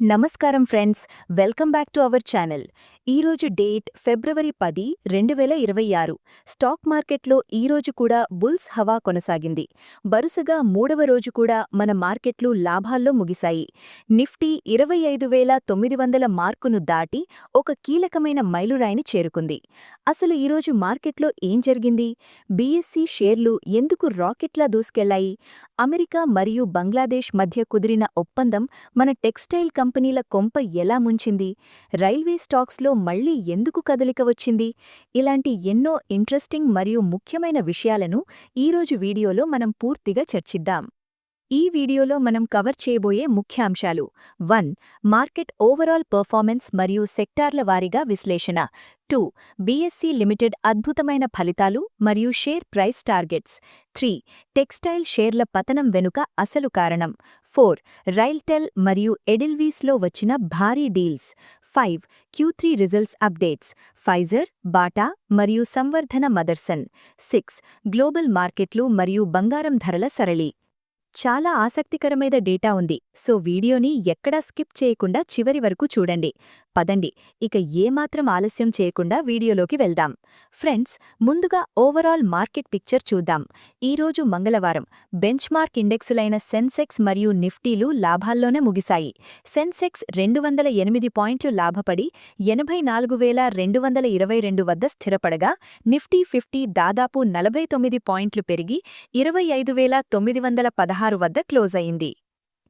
నమస్కారం friends welcome back to our channel. ఈరోజు date ఫిబ్రవరి పది రెండు వేల ఇరవై ఆరు. స్టాక్ మార్కెట్లో ఈరోజు కూడా బుల్స్ హవా కొనసాగింది. వరుసగా మూడవ రోజు కూడా మన మార్కెట్లు లాభాల్లో ముగిశాయి. నిఫ్టీ ఇరవై ఐదు వేల తొమ్మిది వందల మార్కును దాటి ఒక కీలకమైన మైలురాయిని చేరుకుంది. అసలు ఈరోజు మార్కెట్లో ఏం జరిగింది? బీఎస్సీ షేర్లు ఎందుకు రాకెట్లా దూసుకెళ్ళాయి? అమెరికా మరియు బంగ్లాదేశ్ మధ్య కుదిరిన ఒప్పందం మన టెక్స్టైల్ కంపెనీల కొంప ఎలా ముంచింది? రైల్వే స్టాక్స్లో మళ్ళీ ఎందుకు కదలిక వచ్చింది? ఇలాంటి ఎన్నో ఇంట్రెస్టింగ్ మరియు ముఖ్యమైన విషయాలను ఈరోజు వీడియోలో మనం పూర్తిగా చర్చిద్దాం. ఈ వీడియోలో మనం కవర్ చేయబోయే ముఖ్యాంశాలు వన్ మార్కెట్ ఓవరాల్ పర్ఫార్మెన్స్ మరియు సెక్టార్ల వారీగా విశ్లేషణ. టూ బీఎస్సీ లిమిటెడ్ అద్భుతమైన ఫలితాలు మరియు share price targets. Three textile షేర్ల పతనం వెనుక అసలు కారణం. ఫోర్ రైల్టెల్ మరియు ఎడిల్వీస్లో వచ్చిన భారీ deals. Five Q three results updates. Pfizer Bata మరియు సంవర్ధన మదర్సన్. సిక్స్ గ్లోబల్ మార్కెట్లు మరియు బంగారం ధరల సరళి. చాలా ఆసక్తికరమైన డేటా ఉంది. సో వీడియోని ఎక్కడా స్కిప్ చేయకుండా చివరి వరకు చూడండి. పదండి. ఇక ఏమాత్రం ఆలస్యం చేయకుండా వీడియోలోకి వెళ్దాం. ఫ్రెండ్స్ ముందుగా ఓవరాల్ మార్కెట్ పిక్చర్ చూద్దాం. ఈరోజు మంగళవారం బెంచ్మార్క్ ఇండెక్సులైన సెన్సెక్స్ మరియు నిఫ్టీలు లాభాల్లోనే ముగిశాయి. సెన్సెక్స్ రెండు వందల ఎనిమిది పాయింట్లు లాభపడి ఎనభై నాలుగు వేల రెండు వందల ఇరవై రెండు వద్ద స్థిరపడగా నిఫ్టీ ఫిఫ్టీ దాదాపు నలభై తొమ్మిది పాయింట్లు పెరిగి ఇరవై ఐదు వేల తొమ్మిది వందల పదహారు వద్ద క్లోజ్ అయింది.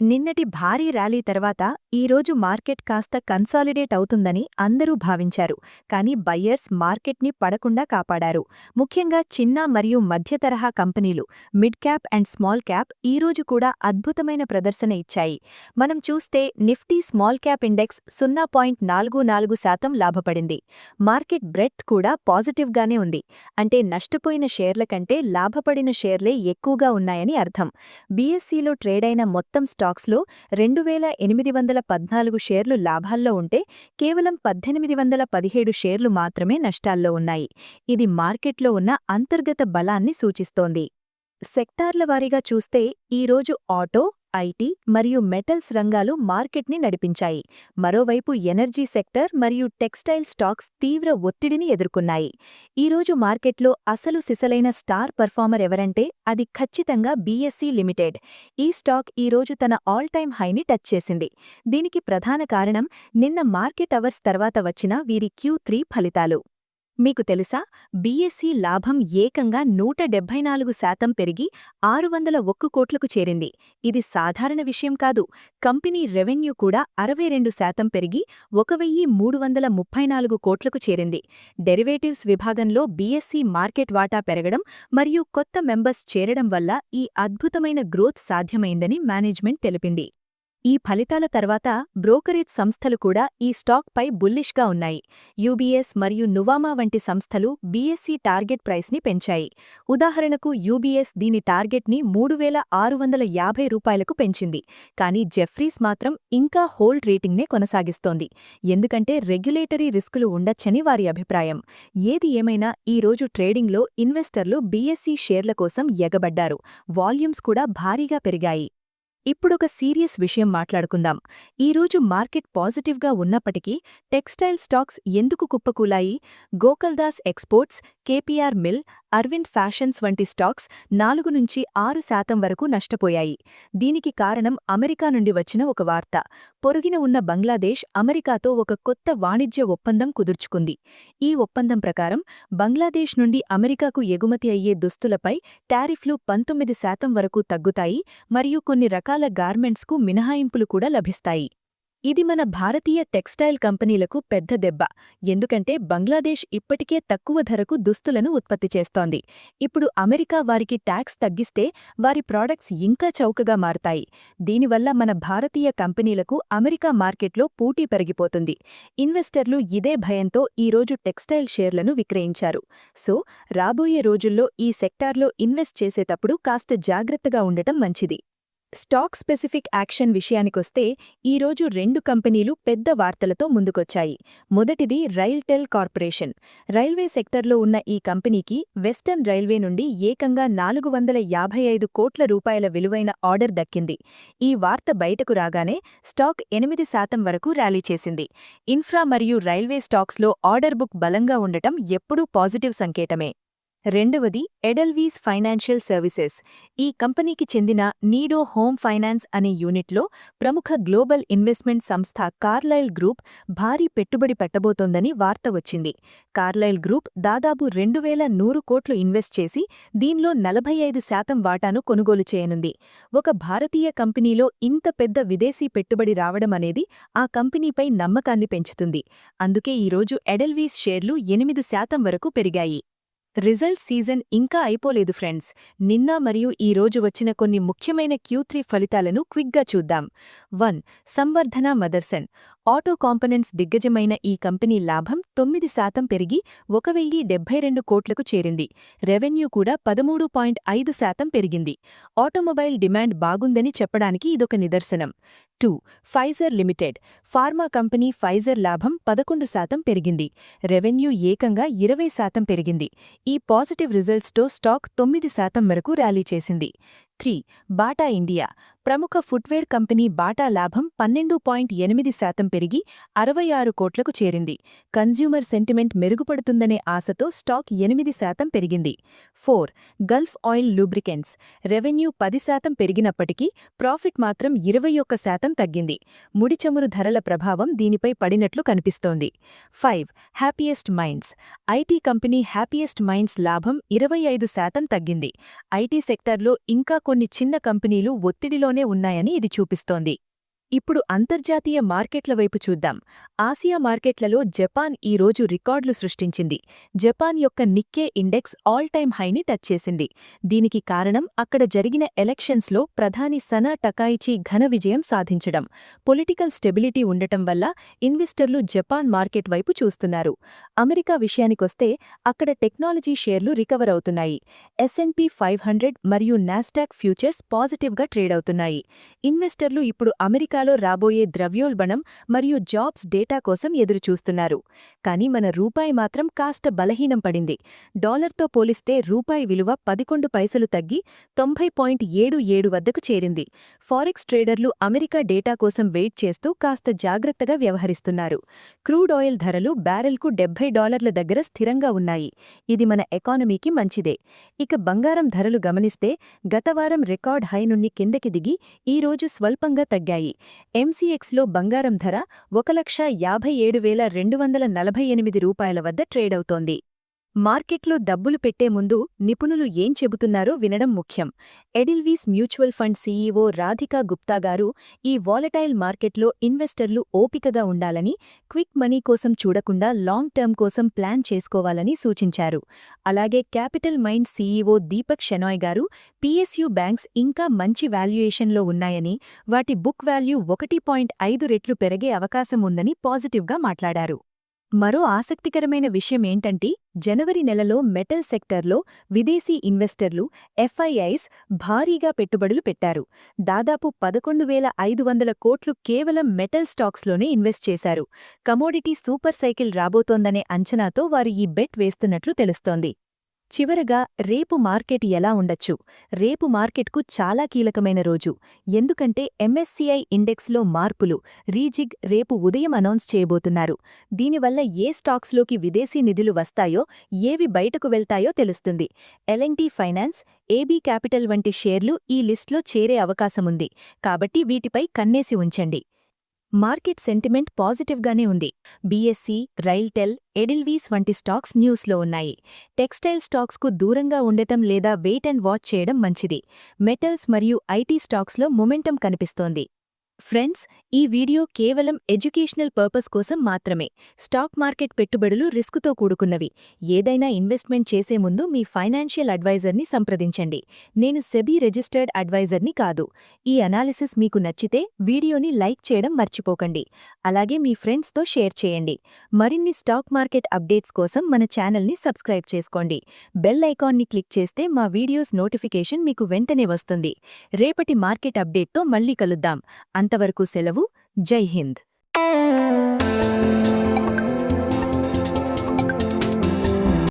నిన్నటి భారీ ర్యాలీ తర్వాత ఈరోజు మార్కెట్ కాస్త కన్సాలిడేట్ అవుతుందని అందరూ భావించారు. కానీ బయ్యర్స్ మార్కెట్ని పడకుండా కాపాడారు. ముఖ్యంగా చిన్న మరియు మధ్య తరహా కంపెనీలు mid cap and small cap ఈరోజు కూడా అద్భుతమైన ప్రదర్శన ఇచ్చాయి. మనం చూస్తే నిఫ్టీ స్మాల్ క్యాప్ ఇండెక్స్ సున్నా పాయింట్ నాలుగు నాలుగు శాతం లాభపడింది. మార్కెట్ బ్రెడ్త్ కూడా పాజిటివ్గానే ఉంది. అంటే నష్టపోయిన షేర్ల కంటే లాభపడిన షేర్లే ఎక్కువగా ఉన్నాయని అర్థం. బీఎస్సీలో ట్రేడైన మొత్తం స్టాక్స్లో రెండు వేల ఎనిమిది వందల పద్నాలుగు షేర్లు లాభాల్లో ఉంటే కేవలం పద్దెనిమిది వందల పదిహేడు షేర్లు మాత్రమే నష్టాల్లో ఉన్నాయి. ఇది మార్కెట్లో ఉన్న అంతర్గత బలాన్ని సూచిస్తోంది. సెక్టార్ల వారీగా చూస్తే ఈరోజు ఆటో ఐటీ మరియు మెటల్స్ రంగాలు మార్కెట్ని నడిపించాయి. మరోవైపు ఎనర్జీ సెక్టర్ మరియు టెక్స్టైల్ స్టాక్స్ తీవ్ర ఒత్తిడిని ఎదుర్కొన్నాయి. ఈరోజు మార్కెట్లో అసలు సిసలైన స్టార్ పర్ఫార్మర్ ఎవరంటే అది ఖచ్చితంగా బీఎస్సీ లిమిటెడ్. ఈ స్టాక్ ఈరోజు తన ఆల్ టైమ్ హైని టచ్ చేసింది. దీనికి ప్రధాన కారణం నిన్న మార్కెట్ అవర్స్ తర్వాత వచ్చిన వీరి క్యూ త్రీ ఫలితాలు. మీకు తెలుసా? బీఎస్సీ లాభం ఏకంగా నూట డెబ్బై నాలుగు శాతం పెరిగి ఆరు వందల ఒక్క కోట్లకు చేరింది. ఇది సాధారణ విషయం కాదు. కంపెనీ రెవెన్యూ కూడా అరవై రెండు శాతం పెరిగి ఒక వెయ్యి మూడు వందల ముప్పై నాలుగు కోట్లకు చేరింది. డెరివేటివ్స్ విభాగంలో బీఎస్సీ మార్కెట్ వాటా పెరగడం మరియు కొత్త మెంబర్స్ చేరడం వల్ల ఈ అద్భుతమైన గ్రోత్ సాధ్యమైందని మేనేజ్మెంట్ తెలిపింది. ఈ ఫలితాల తర్వాత బ్రోకరేజ్ సంస్థలు కూడా ఈ స్టాక్పై బుల్లిష్గా ఉన్నాయి. యూబీఎస్ మరియు నువామా వంటి సంస్థలు బీఎస్సీ టార్గెట్ ప్రైస్ని పెంచాయి. ఉదాహరణకు యూబీఎస్ దీని టార్గెట్ని మూడు వేల ఆరు వందల యాభై రూపాయలకు పెంచింది. కానీ జెఫ్రీస్ మాత్రం ఇంకా హోల్డ్ రేటింగ్నే కొనసాగిస్తోంది. ఎందుకంటే రెగ్యులేటరీ రిస్కులు ఉండొచ్చని వారి అభిప్రాయం. ఏది ఏమైనా ఈ రోజు ట్రేడింగ్లో ఇన్వెస్టర్లు బీఎస్సీ షేర్ల కోసం ఎగబడ్డారు. వాల్యూమ్స్ కూడా భారీగా పెరిగాయి. ఇప్పుడొక సీరియస్ విషయం మాట్లాడుకుందాం. ఈరోజు మార్కెట్ పాజిటివ్గా ఉన్నప్పటికీ టెక్స్టైల్ స్టాక్స్ ఎందుకు కుప్పకూలాయి? గోకల్దాస్ ఎక్స్పోర్ట్స్ కేపీఆర్ మిల్ అరవింద్ ఫ్యాషన్స్ వంటి స్టాక్స్ నాలుగు నుంచి ఆరు శాతం వరకు నష్టపోయాయి. దీనికి కారణం అమెరికా నుండి వచ్చిన ఒక వార్త. పొరుగిన ఉన్న బంగ్లాదేశ్ అమెరికాతో ఒక కొత్త వాణిజ్య ఒప్పందం కుదుర్చుకుంది. ఈ ఒప్పందం ప్రకారం బంగ్లాదేశ్ నుండి అమెరికాకు ఎగుమతి అయ్యే దుస్తులపై టారిఫ్లు పంతొమ్మిది శాతం వరకు తగ్గుతాయి మరియు కొన్ని రకాల గార్మెంట్స్కు మినహాయింపులు కూడా లభిస్తాయి. ఇది మన భారతీయ టెక్స్టైల్ కంపెనీలకు పెద్ద దెబ్బ. ఎందుకంటే బంగ్లాదేశ్ ఇప్పటికే తక్కువ ధరకు దుస్తులను ఉత్పత్తి చేస్తోంది. ఇప్పుడు అమెరికా వారికి ట్యాక్స్ తగ్గిస్తే వారి ప్రాడక్ట్స్ ఇంకా చౌకగా మారతాయి. దీనివల్ల మన భారతీయ కంపెనీలకు అమెరికా మార్కెట్లో పోటీ పెరిగిపోతుంది. ఇన్వెస్టర్లు ఇదే భయంతో ఈరోజు టెక్స్టైల్ షేర్లను విక్రయించారు. సో రాబోయే రోజుల్లో ఈ సెక్టార్లో ఇన్వెస్ట్ చేసేటప్పుడు కాస్త జాగ్రత్తగా ఉండటం మంచిది. స్టాక్ స్పెసిఫిక్ యాక్షన్ విషయానికొస్తే ఈరోజు రెండు కంపెనీలు పెద్ద వార్తలతో ముందుకొచ్చాయి. మొదటిది రైల్టెల్ కార్పొరేషన్. రైల్వే సెక్టర్లో ఉన్న ఈ కంపెనీకి వెస్టర్న్ రైల్వే నుండి ఏకంగా నాలుగు వందల యాభై ఐదు కోట్ల రూపాయల విలువైన ఆర్డర్ దక్కింది. ఈ వార్త బయటకు రాగానే స్టాక్ ఎనిమిది శాతం వరకు ర్యాలీ చేసింది. ఇన్ఫ్రా మరియు రైల్వే స్టాక్స్లో ఆర్డర్ బుక్ బలంగా ఉండటం ఎప్పుడూ పాజిటివ్ సంకేతమే. రెండవది ఎడల్వీస్ ఫైనాన్షియల్ సర్వీసెస్. ఈ కంపెనీకి చెందిన నీడో హోమ్ ఫైనాన్స్ అనే యూనిట్లో ప్రముఖ గ్లోబల్ ఇన్వెస్ట్మెంట్ సంస్థ కార్లైల్ గ్రూప్ భారీ పెట్టుబడి పెట్టబోతోందని వార్త వచ్చింది. కార్లైల్ గ్రూప్ దాదాపు రెండు వేల నూరు కోట్లు ఇన్వెస్ట్ చేసి దీనిలో నలభై ఐదు శాతం వాటాను కొనుగోలు చేయనుంది. ఒక భారతీయ కంపెనీలో ఇంత పెద్ద విదేశీ పెట్టుబడి రావడం అనేది ఆ కంపెనీపై నమ్మకాన్ని పెంచుతుంది. అందుకే ఈరోజు ఎడల్వీస్ షేర్లు ఎనిమిది శాతం వరకు పెరిగాయి. రిజల్ట్ సీజన్ ఇంకా అయిపోలేదు ఫ్రెండ్స్. నిన్న మరియు ఈ రోజు వచ్చిన కొన్ని ముఖ్యమైన క్యూ త్రీ ఫలితాలను క్విక్గా చూద్దాం. One Samvardhana Motherson. Auto components దిగ్గజమైన ఈ కంపెనీ లాభం తొమ్మిది శాతం పెరిగి ఒక వెయ్యి డెబ్బై రెండు కోట్లకు చేరింది. రెవెన్యూ కూడా పదమూడు పాయింట్ ఐదు శాతం పెరిగింది. ఆటోమొబైల్ డిమాండ్ బాగుందని చెప్పడానికి ఇదొక నిదర్శనం. Two Pfizer limited. Pharma company Pfizer లాభం పదకొండు శాతం పెరిగింది. రెవెన్యూ ఏకంగా ఇరవై శాతం పెరిగింది. ఈ పాజిటివ్ రిజల్ట్స్తో స్టాక్ తొమ్మిది శాతం వరకు ర్యాలీ చేసింది. Three Bata India. ప్రముఖ ఫుట్వేర్ కంపెనీ బాటా లాభం పన్నెండు పాయింట్ ఎనిమిది శాతం పెరిగి అరవై ఆరు కోట్లకు చేరింది. కన్జ్యూమర్ సెంటిమెంట్ మెరుగుపడుతుందనే ఆశతో స్టాక్ ఎనిమిది శాతం పెరిగింది. Four Gulf oil lubricants. Revenue పది శాతం పెరిగినప్పటికీ ప్రాఫిట్ మాత్రం ఇరవై ఒక్క శాతం తగ్గింది. ముడిచమురు ధరల ప్రభావం దీనిపై పడినట్లు కనిపిస్తోంది. Five Happiest Minds. IT company Happiest Minds లాభం ఇరవై ఐదు శాతం తగ్గింది. ఐటీ సెక్టార్లో ఇంకా కొన్ని చిన్న కంపెనీలు ఒత్తిడిలో ఒత్తిడిలోనే ఉన్నాయని ఇది చూపిస్తోంది. ఇప్పుడు అంతర్జాతీయ మార్కెట్ల వైపు చూద్దాం. ఆసియా మార్కెట్లలో జపాన్ ఈ రోజు రికార్డులు సృష్టించింది. జపాన్ యొక్క నిక్కే ఇండెక్స్ ఆల్ టైమ్ హైని టచ్ చేసింది. దీనికి కారణం అక్కడ జరిగిన ఎలక్షన్స్లో ప్రధాని సనా టకాయిచి ఘన విజయం సాధించడం. పొలిటికల్ స్టెబిలిటీ ఉండటం వల్ల ఇన్వెస్టర్లు జపాన్ మార్కెట్ వైపు చూస్తున్నారు. అమెరికా విషయానికొస్తే అక్కడ టెక్నాలజీ షేర్లు రికవర్ అవుతున్నాయి. S and P five hundred మరియు నాస్డాక్ ఫ్యూచర్స్ పాజిటివ్గా ట్రేడ్ అవుతున్నాయి. ఇన్వెస్టర్లు ఇప్పుడు అమెరికాలో రాబోయే ద్రవ్యోల్బణం మరియు జాబ్స్ డేటా కోసం ఎదురుచూస్తున్నారు. కానీ మన రూపాయి మాత్రం కాస్త బలహీనం పడింది. డాలర్తో పోలిస్తే రూపాయి విలువ పదికొండు పైసలు తగ్గి తొంభై పాయింట్ ఏడు ఏడు వద్దకు చేరింది. ఫారెక్స్ ట్రేడర్లు అమెరికా డేటా కోసం వెయిట్ చేస్తూ కాస్త జాగ్రత్తగా వ్యవహరిస్తున్నారు. క్రూడ్ ఆయిల్ ధరలు బ్యారెల్కు డెబ్బై డాలర్ల దగ్గర స్థిరంగా ఉన్నాయి. ఇది మన ఎకానమీకి మంచిదే. ఇక బంగారం ధరలు గమనిస్తే గతవారం రికార్డ్ హై నుండి కిందకి దిగి ఈ రోజు స్వల్పంగా తగ్గాయి. ఎంసీఎక్స్లో బంగారం ధర ఒక లక్ష యాభై ఏడు వేల రెండు వందల నలభై ఎనిమిది రూపాయల వద్ద ట్రేడవుతోంది మార్కెట్లో డబ్బులు పెట్టే ముందు నిపుణులు ఏం చెబుతున్నారో వినడం ముఖ్యం. Edelweiss mutual fund CEO Radhika Gupta garu ఈ వాలటైల్ మార్కెట్లో ఇన్వెస్టర్లు ఓపికగా ఉండాలని క్విక్ మనీ కోసం చూడకుండా లాంగ్ టర్మ్ కోసం ప్లాన్ చేసుకోవాలని సూచించారు. అలాగే capital mind CEO Deepak Shenoy garu PSU banks ఇంకా మంచి వాల్యుయేషన్లో ఉన్నాయని వాటి బుక్ వాల్యూ ఒకటి పాయింట్ ఐదు రెట్లు పెరిగే అవకాశం ఉందని పాజిటివ్గా మాట్లాడారు. మరో ఆసక్తికరమైన విషయం ఏంటంటే జనవరి నెలలో మెటల్ సెక్టర్లో విదేశీ ఇన్వెస్టర్లు ఎఫ్ఐఐస్ భారీగా పెట్టుబడులు పెట్టారు. దాదాపు పదకొండు వేల ఐదు వందల కోట్లు కేవలం మెటల్ స్టాక్స్లోనే ఇన్వెస్ట్ చేశారు. కమోడిటీ సూపర్ సైకిల్ రాబోతోందనే అంచనాతో వారు ఈ బెట్ వేస్తున్నట్లు తెలుస్తోంది. చివరగా రేపు మార్కెట్ ఎలా ఉండొచ్చు? రేపు మార్కెట్కు చాలా కీలకమైన రోజు. ఎందుకంటే ఎంఎస్సీఐ ఇండెక్స్లో మార్పులు రీజిగ్ రేపు ఉదయం అనౌన్స్ చేయబోతున్నారు. దీనివల్ల ఏ స్టాక్స్లోకి విదేశీ నిధులు వస్తాయో ఏవి బయటకు వెళ్తాయో తెలుస్తుంది. ఎల్ఎన్టీ ఫైనాన్స్ ఏబీ క్యాపిటల్ వంటి షేర్లు ఈ లిస్ట్లో చేరే అవకాశముంది. కాబట్టి వీటిపై కన్నేసి ఉంచండి. మార్కెట్ సెంటిమెంట్ పాజిటివ్గానే ఉంది. బీఎస్సీ రైల్టెల్ ఎడిల్వీస్ వంటి స్టాక్స్ న్యూస్లో ఉన్నాయి. టెక్స్టైల్ స్టాక్స్కు దూరంగా ఉండటం లేదా వెయిట్ అండ్ వాచ్ చేయడం మంచిది. మెటల్స్ మరియు ఐటీ స్టాక్స్లో మొమెంటం కనిపిస్తోంది. ఫ్రెండ్స్ ఈ వీడియో కేవలం ఎడ్యుకేషనల్ పర్పస్ కోసం మాత్రమే. స్టాక్ మార్కెట్ పెట్టుబడులు రిస్కుతో కూడుకున్నవి. ఏదైనా ఇన్వెస్ట్మెంట్ చేసే ముందు మీ ఫైనాన్షియల్ అడ్వైజర్ని సంప్రదించండి. నేను సెబీ రిజిస్టర్డ్ అడ్వైజర్ని కాదు. ఈ అనాలిసిస్ మీకు నచ్చితే వీడియోని లైక్ చేయడం మర్చిపోకండి. అలాగే మీ ఫ్రెండ్స్తో షేర్ చేయండి. మరిన్ని స్టాక్ మార్కెట్ అప్డేట్స్ కోసం మన ఛానల్ని సబ్స్క్రైబ్ చేసుకోండి. బెల్ ఐకాన్ని క్లిక్ చేస్తే మా వీడియోస్ నోటిఫికేషన్ మీకు వెంటనే వస్తుంది. రేపటి మార్కెట్ అప్డేట్తో మళ్ళీ కలుద్దాం. అంతవరకు సెలవు. జై హింద్.